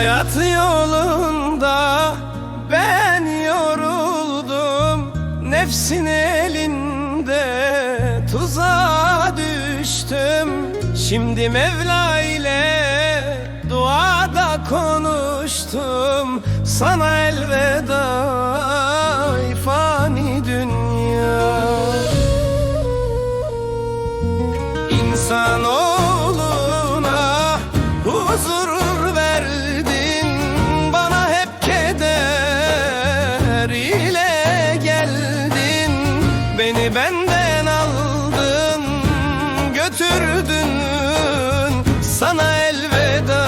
Hayat yolunda ben yoruldum Nefsin elinde tuzağa düştüm. Şimdi Mevla ile duada konuştum Sana benden aldın götürdün Sana elveda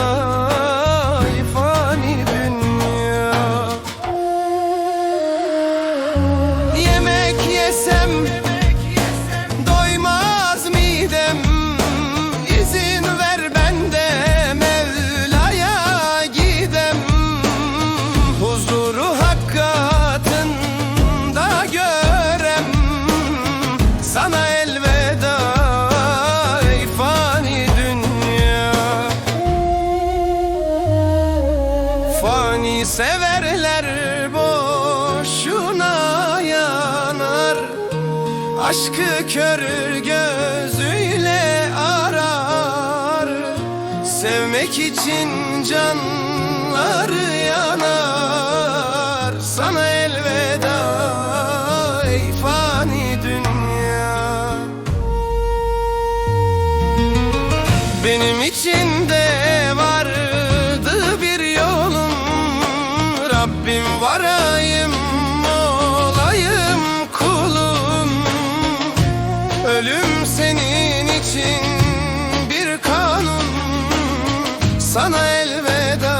fani dünya. Yemek yesem Severler boşuna yanar. Aşkı kör gözüyle arar. Sevmek için canları yanar. Sana elveda ey fani dünya. Benim için Sana elveda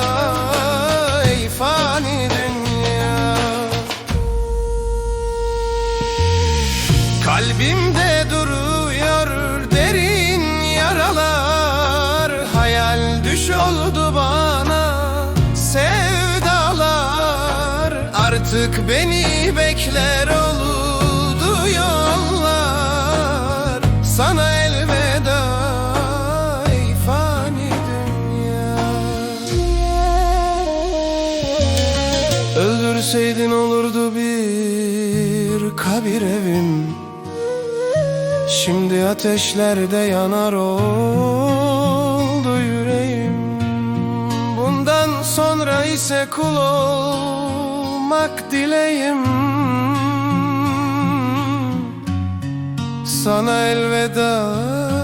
ey fani dünya. Kalbimde duruyor derin yaralar. Hayal düş oldu bana sevdalar. Artık beni bekler oldu dünya Öldürseydin olurdu bir kabir evim. Şimdi ateşlerde yanar oldu yüreğim. Bundan sonra ise kul olmak dileğim. Sana elveda